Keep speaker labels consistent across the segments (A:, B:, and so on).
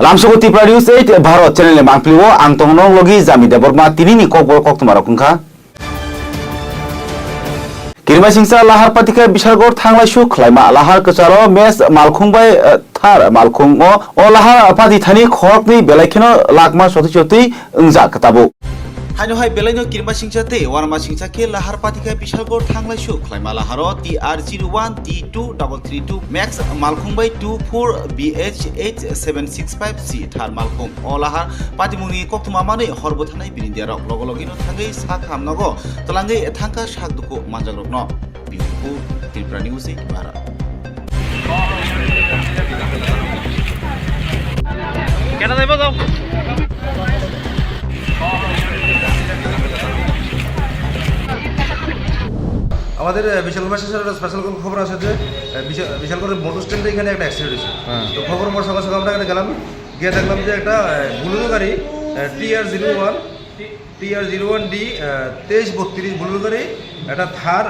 A: lamsugo tipra news 8 bharat channel le mangpli o ang tongno logi jami deborma tini ni kokbor koktumar kungkha কিরমা সিংসা লাহার পাতিকা বিশালগড় থাংলাই সু খলাইমা লাহার কচারো mace মালখুং by থার মালখুং ও লাহার পাতি Thani খরকনি বেলাইখেনো লাগমা সতি সতি উংজা
B: কাতাবো হাইনহাই বেলাইন কিরমা সিংসাতে, ওয়ারমা সিংসাকে লাহার পাতিকা বিশালগড় থাংলাইসু খ্লাইমা লাহার, T R zero one, T two, double three two, max মালখুং by two, four, B H H seven six five C থার মালখুং। অ লাহার পাতিমুনি কক্তমা মানে হরব থানাই বিনিদিয়া রক। লগলগিন থাঙ্গি সা খামনগ তলাঙ্গে থাঙ্কা শাক দুকু মানজাগ্রগ্ন বিহু ত্রিপুরা নিউজ ইমারা
C: কেন যাইব যাও
D: আমাদের বিশাল শেষের একটা স্পেশাল খবর আছে যে বিশাল করে মোটর স্ট্যান্ডে এখানে একটা অ্যাক্সিডেন্ট হয়েছে। তো খবর পর সকাল সকাল আমরা এখানে গেলাম গিয়ে দেখলাম যে একটা বুলুরু গাড়ি T R zero one T R zero one D তেইশ বত্রিশ বুলুরু গাড়ি একটা থার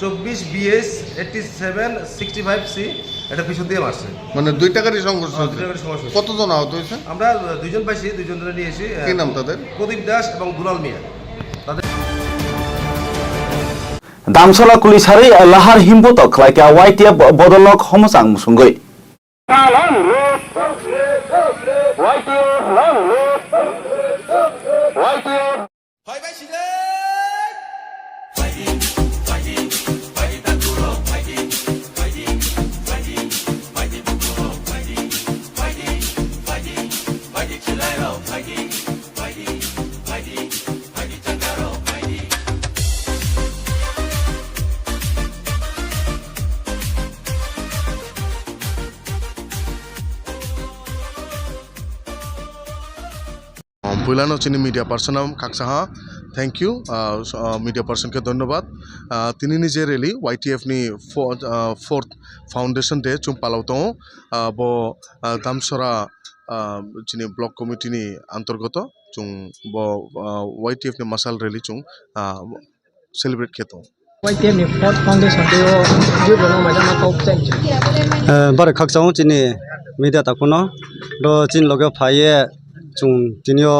D: চব্বিশ BS eighty seven sixty five C এটা পিছন দিয়ে মারছে।
E: মানে দুই টাকারই সংঘর্ষ। কতজন আহত হয়েছে?
D: আমরা দুইজন পাইছি দুইজন ধরে নিয়ে এসেছি আহ,
E: কি নাম তাদের?
D: প্রদীপ দাস এবং দুলাল মিয়া। তাদের
A: দামসলা কুলিসারি লাহার হিম্বত খ্লাইকা ওয়াইটিয়া বদলক হমসাং মুসুঙ্গৈ
E: বুলানো চিনি মিডিয়া পার্সন কাকসাহা থ্যাংক ইউ মিডিয়া পার্সনকে ধন্যবাদ। তিনি নিজে রেলি ওয়াইটিএফনি ফোর্থ ফাউন্ডেশন ডे চুম পালাউতং ব দামসরা চিনি ব্লক কমিটিনি অন্তর্গত চুং ব ওয়াইটিএফনি মাসাল রেলি চুং সেলিব্রেট খেতং।
F: YTM ni Ford Foundation de o ju bono ma
G: chung tinio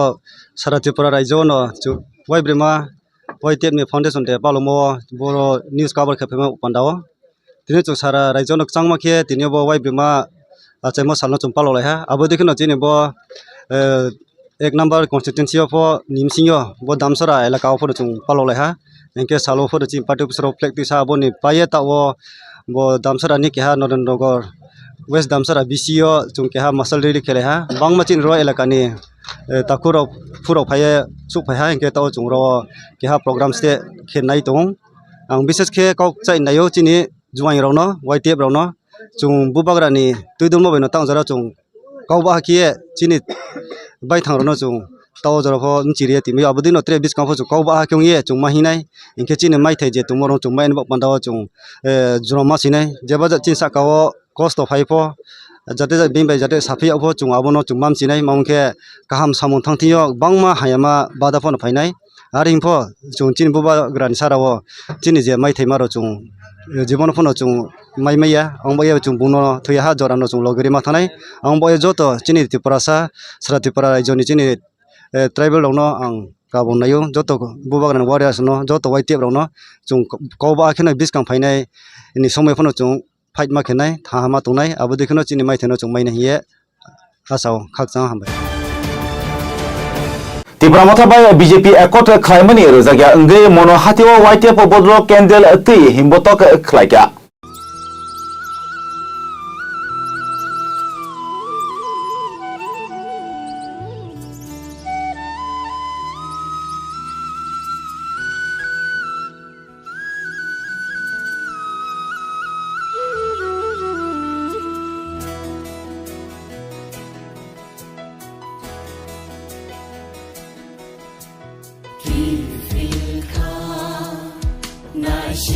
G: saratipura raizono chu wai brima wai tiet mi foundation te palomo boro news cover kepe ma upandao tinio chung sara raizono chang makhe tinio bo wai brima ache mo salno chung palo lai ha abo dekhno jine bo ek number constituency of nimsingyo bo damsara ela kaw phoro chung palo lai ha enke salo phoro chim patu sro flag ti sa bo ni paye ta wo bo damsara ni keha norendra gor west damsar abisio chung ke ha, muscle ready khele ha. Bang machin ro elaka ni eh, takuro phuro phaye chu phai ha ke to chung ro ke ha program se khe nai tong. Ang bises khe kok chai nayo chini juai ro no ytf ro no. Chung bubagra ni tuidum mo beno tang jara chung kau ba kie chini bai thang ro no chung tao jara pho nchi ri ti mi. Abudin no tre bis ka pho chu kau ba kyung ye, chung ma hi nai. Inke chini mai thai je tumor chung mai eh, ba pandaw chung jroma sinai jeba ja chin sa kawo কষ্ট ফাইপো যাতে বেমাই যাতে সাফি আবো চুঙাবনো চুমাম চিনাই মামকে কাহাম সামন থাংথিও বাংমা হায়ামা বাদাফন ফাইনাই আর ইমফো চুং চিনবুবা granny সারাও চিনি যে মাই থাইমারো চুং জীবন phone চুং মাই মাইয়া অংবাই চুং বুনো থৈহা জরানো চুং লগরি মাথানাই অংবাই যত চিনি ত্রিপুরাসা সারা ত্রিপুরা রাজ্যনি চিনি ট্রাইবেল দং আং গাবন নাইও যত বুবাগ্রান ওয়ারিয়াস ন যত ওয়াই টেপ রং চুং কবা আখিনো বিসকাং ফাইনাই সময় ফোন চুং फाइट मा खेनाय थाहामा तंनाय आबो देखनो चिनि माइ थेनो जों माइना हिये आसाव खाकजां हामबाय
A: ত্রিপুরা মথাবাই বিজেপি একট খ্লাইমানি রোজাগিয়া ওঙ্গৈ মনো হাতিও ওয়াইটিয়া বদল ক্যান্ডেল তৈ হিম্বতক খ্লাইকা
H: في الكون نعيش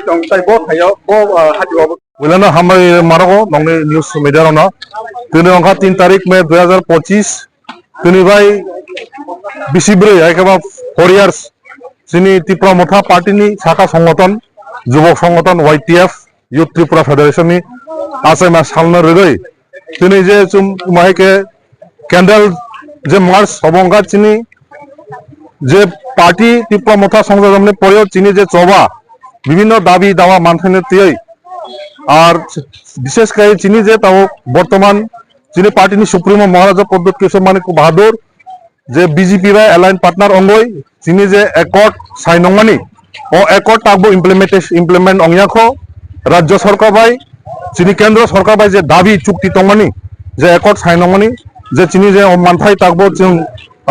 H: tong tai bo thayo bo haji bo
I: বুঝলেন হামাই মারো নংনি নিউজ মিডিয়া রনা তিনি অঙ্কা তিন তারিখ মে দুই হাজার পঁচিশ তিনি ভাই বিসিব্রে একেবারে ফোর ইয়ার্স যিনি ত্রিপুরা মথা পার্টিনি শাখা সংগঠন যুবক সংগঠন ওয়াইটিএফ ইউথ ত্রিপুরা ফেডারেশননি আছে মা সালনা রোগই তিনি যে চুম মাইকে ক্যান্ডেল যে মার্চ সবঙ্গা চিনি যে পার্টি ত্রিপুরা মথা সংযোজনে পরেও চিনি যে চবা, বিভিন্ন দাবি দাওয়া মানখানে তিয়াই আর বিশেষ করে চিনি যে তাও বর্তমান চিনি পার্টিনি সুপ্রিমো মহারাজা পদ্মত কিশোর মানিক বাহাদুর, যে বিজেপি বা এলাইন পার্টনার অঙ্গই চিনি যে একট সাই নংমানি, ও একট তাকবো ইমপ্লিমেন্টেশন ইমপ্লিমেন্ট অংয়াখ, রাজ্য সরকার বাই চিনি কেন্দ্র সরকার বাই যে দাবি চুক্তি তংমানি, যে একট সাই নংমানি, যে চিনি যে মানফাই তাকবো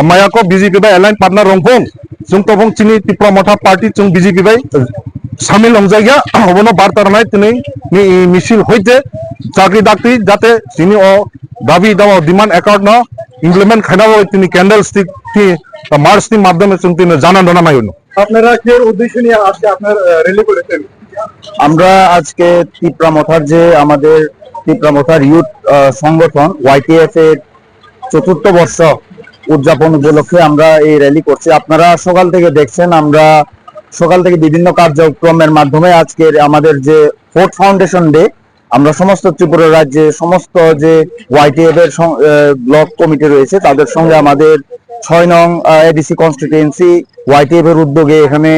I: মায়াকো বিজেপি বা এলাইন পার্টনার রংফং जों তবং চিনি ত্রিপুরা মঠা পার্টি जों বিজেপি বাই সামিল নংজায়গা হবনো বার্তারানায় তিনি নি মিছিল হইতে চাকরি ডাকরি যাতে তিনি ও দাবি দাওয়া ডিমান্ড অ্যাকাউন্ট ন ইমপ্লিমেন্ট খাইনাবো তিনি ক্যান্ডেল স্টিক মার্চ নি মাধ্যমে जों তিনি জানান দনা মাইনো
H: আপনারা কি এর উদ্দেশ্য নিয়ে আজকে আপনার র্যালি করেছেন
J: আমরা আজকে তিপ্রামথার যে আমাদের তিপ্রামথার ইউথ আহ, সংগঠন ওয়াইটিএফ এর চতুর্থ বর্ষ উদযাপন উপলক্ষে আমরা এই র্যালি করছি। আপনারা সকাল থেকে দেখছেন, আমরা সকাল থেকে বিভিন্ন কার্যক্রমের মাধ্যমে আজকের আমাদের যে ফোর্ট ফাউন্ডেশন ডে আমরা সমস্ত ত্রিপুরা রাজ্যে সমস্ত যে ওয়াইটিএফ এর ব্লক কমিটি রয়েছে, তাদের সঙ্গে আমাদের ছয় নং এডিসি কনস্টিটিউয়েন্সি ওয়াইটিএফ এর উদ্যোগে এখানে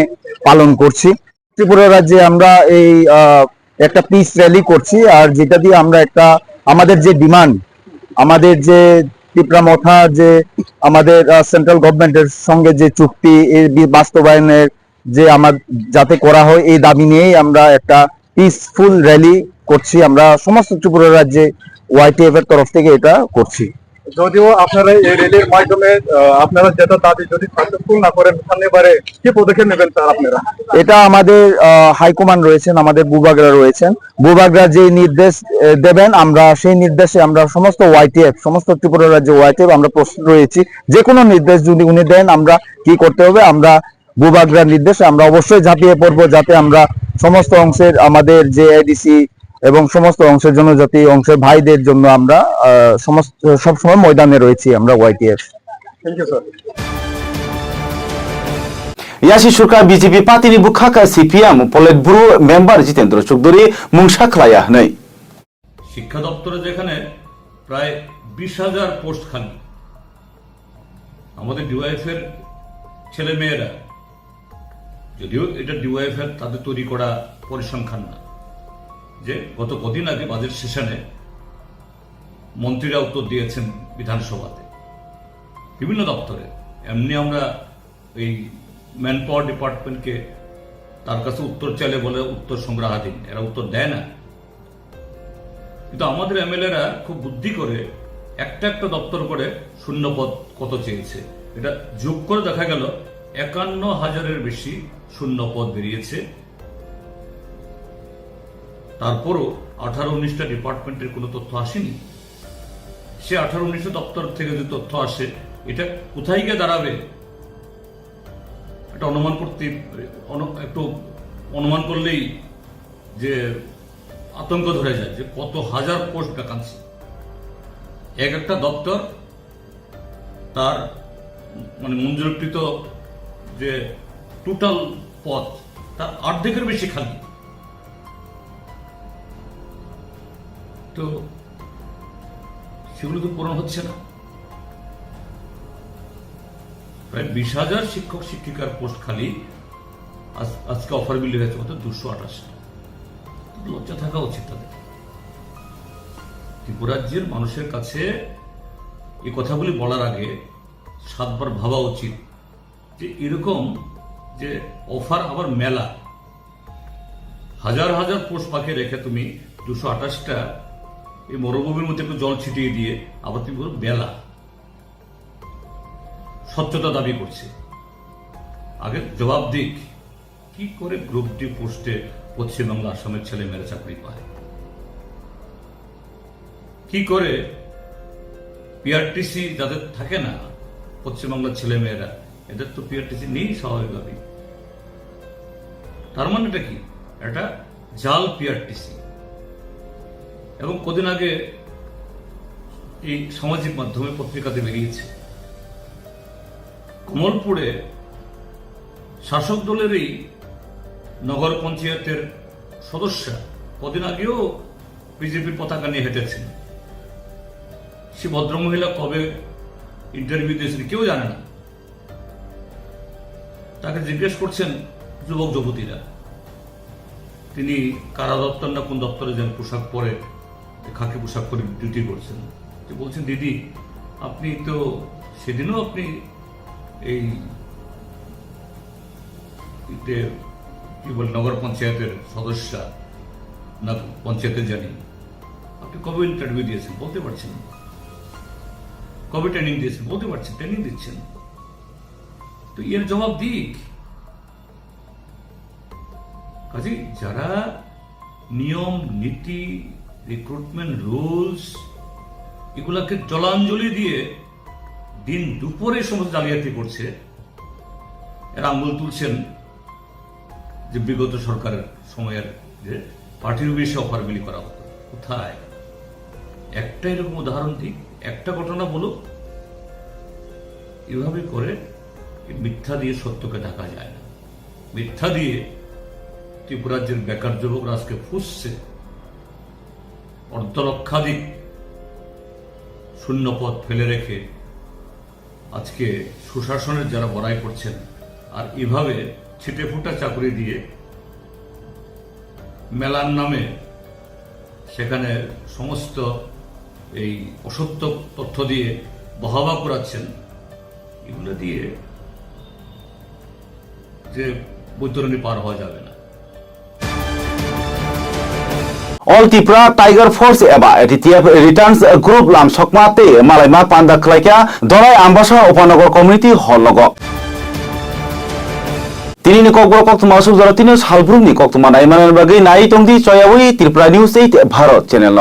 J: পালন করছি। ত্রিপুরা রাজ্যে আমরা এই একটা পিস র্যালি করছি, আর যেটা দিয়ে আমরা একটা, আমাদের যে ডিমান্ড আমাদের যে মথা, যে আমাদের সেন্ট্রাল গভর্নমেন্টের সঙ্গে যে চুক্তি বাস্তবায়নের যে আমার, যাতে করা হয়, এই দাবি নিয়েই আমরা একটা পিসফুল র্যালি করছি। আমরা সমস্ত ত্রিপুরা রাজ্যে ওয়াইটিএফ এর তরফ থেকে এটা করছি।
H: যদিও আপনারা এই র্যালির মাধ্যমে আপনারা যেটা দাবি যদি সাকসেসফুল না করেন, সামনে বারে কি পদক্ষেপ নেবেন স্যার আপনারা?
J: এটা আমাদের হাইকমান্ড রয়েছেন, আমাদের বুবাগরা রয়েছেন। বুবাগরা যে নির্দেশ দেবেন, আমরা সেই নির্দেশে আমরা সমস্ত ওয়াইটিএফ সমস্ত ত্রিপুরা রাজ্য ওয়াইটিএফ আমরা প্রস্তুত রয়েছি। যে কোনো নির্দেশ যদি উনি দেন, আমরা কি করতে হবে? আমরা বুবাগরার নির্দেশে আমরা অবশ্যই ঝাঁপিয়ে পড়ব, যাতে আমরা সমস্ত অংশের আমাদের যে এডিসি এবং সমস্ত অংশের জন্য জাতি অংশের ভাইদের জন্য আমরা সব সময় ময়দানে রয়েছি আমরা ওয়াইটিএফ। ইয়াসি সরকার বিজেপি পার্টিনি বুখাকা CPM politburo member Jitendra Chowdhury মুংসা খালায়া নেই।
K: শিক্ষা দপ্তরে যেখানে প্রায় বিশ হাজার পোস্ট খালি আমাদের ডিওয়াইএফ এর ছেলে মেয়েরা যদিও এটা ডিওয়াইএফ এর তাদের তৈরি করা পরিসংখ্যান না যে গত কদিন আগে বাজেট সেশনে মন্ত্রীরা উত্তর দিয়েছেন বিধানসভাতে। বিভিন্ন দপ্তরে। এমনি আমরা এই ম্যান পাওয়ার ডিপার্টমেন্টকে তার কাছে উত্তর চাইলে বলে উত্তর সংগ্রহাধীন। এরা উত্তর দেয় না। কিন্তু আমাদের এমএলএরা খুব বুদ্ধি করে একটা একটা দপ্তর করে শূন্য পদ কত চেয়েছে। এটা যোগ করে দেখা গেল একান্ন হাজারের বেশি শূন্য পদ বেরিয়েছে। তারপরও আঠারো উনিশটা ডিপার্টমেন্টের কোনো তথ্য আসেনি। সে আঠারো উনিশটা দপ্তর থেকে যে তথ্য আসে, এটা কোথায় গিয়ে দাঁড়াবে? একটা অনুমান করতে একটু অনুমান করলেই যে আতঙ্ক ধরে যায় যে কত হাজার পোস্ট ভ্যাকান্সি। এক একটা দপ্তর তার মানে মঞ্জুরকৃত যে টোটাল পথ, তার অর্ধেকের বেশি খালি। তো সেগুলো তো পূরণ হচ্ছে না। প্রায় বিশ হাজার শিক্ষক শিক্ষিকার পোস্ট খালি আজকে অফার বিল হয়েছে কত দুশো আঠাশটা লজ্জা থাকা উচিত তাদের। ত্রিপুরাজ্যের মানুষের কাছে এই কথাগুলি বলার আগে সাতবার ভাবা উচিত যে এরকম যে অফার আবার মেলা। হাজার হাজার পোষ পাখি রেখে তুমি দুশো আঠাশটা এই মরুভূমির মধ্যে একটু জল ছিটিয়ে দিয়ে আবার তুমি বলো। মেলা স্বচ্ছতা দাবি করছে। আগে জবাব দিক, কি করে গ্রুপ ডি পোস্টে পশ্চিমবাংলা আসামের ছেলে মেয়েরা চাকরি পায়? কি করে পিআরটিসি যাদের থাকে না, পশ্চিমবাংলার ছেলে মেয়েরা, এদের তো পিআরটিসি নেই স্বাভাবিকভাবেই। তার মানে এটা কি? এটা জাল পিআরটিসি এবং কদিন আগে এই সামাজিক মাধ্যমে পত্রিকাতে বেরিয়েছে। কমলপুরে শাসক দলেরই নগর পঞ্চায়েতের সদস্য কদিন আগেও বিজেপির পতাকা নিয়ে হেঁটেছেন। সে ভদ্রমহিলা কবে ইন্টারভিউ দিয়েছেন কেউ জানে না। তাকে জিজ্ঞেস করছেন যুবক যুবতীরা তিনি কারা দপ্তর না কোন দপ্তরে যেন পোশাক পরে? খাকি পোশাক পরে ডিউটি করছেন। তো বলছেন, দিদি, আপনি তো সেদিনও আপনি এই কি বল, নগর পঞ্চায়েতের সদস্য, না পঞ্চায়েতে জানি। আপনি কবে ইন্টারভিউ দিয়েছেন? বলতে পারছেন কবে ট্রেনিং দিয়েছেন? বলতে পারছেন ট্রেনিং দিচ্ছেন। তো এর জবাব দিক। কাজে যারা নিয়ম, নীতি রিক্রুটমেন্ট রুলস এগুলাকে জলাঞ্জলি দিয়ে দিন দুপুরে সমস্ত জালিয়াতি করছে। এরা আঙ্গুল তুলছেন যে বিগত সরকারের সময়ের যে পার্টির বেশি অফার বিলি করা হতো। কোথায়? একটা এরকম উদাহরণ দিক একটা ঘটনা বলুক। এভাবে করে মিথ্যা দিয়ে সত্যকে ঢাকা যায় না। মিথ্যা দিয়ে ত্রিপুরাজ্যের বেকার যুবকরা আজকে ফুসছে। অর্ধলক্ষাধিক শূন্যপদ ফেলে রেখে আজকে সুশাসনের যারা বড়াই করছেন আর এভাবে ছিটে ফুটা চাকরি দিয়ে মেলার নামে সেখানে সমস্ত এই অসত্য তথ্য দিয়ে বহাবা করাচ্ছেন এগুলো দিয়ে যে বৈতরণী পার হওয়া যাবে না।
A: অল ত্রিপুরা টাইগার ফোর্স এবা এটিটিএফ রিটার্নস গ্রুপ লাম সকমাতে মালাইমা পান্ডা খলাইকা দলাই আমবাসা উপনগর কমিউনিটি হল লগ তিনি ni kokbor koktuma sub jara tini salbrumni koktuma naimanan bagai nai tongdi choyawi Tripura news eight Bharat channel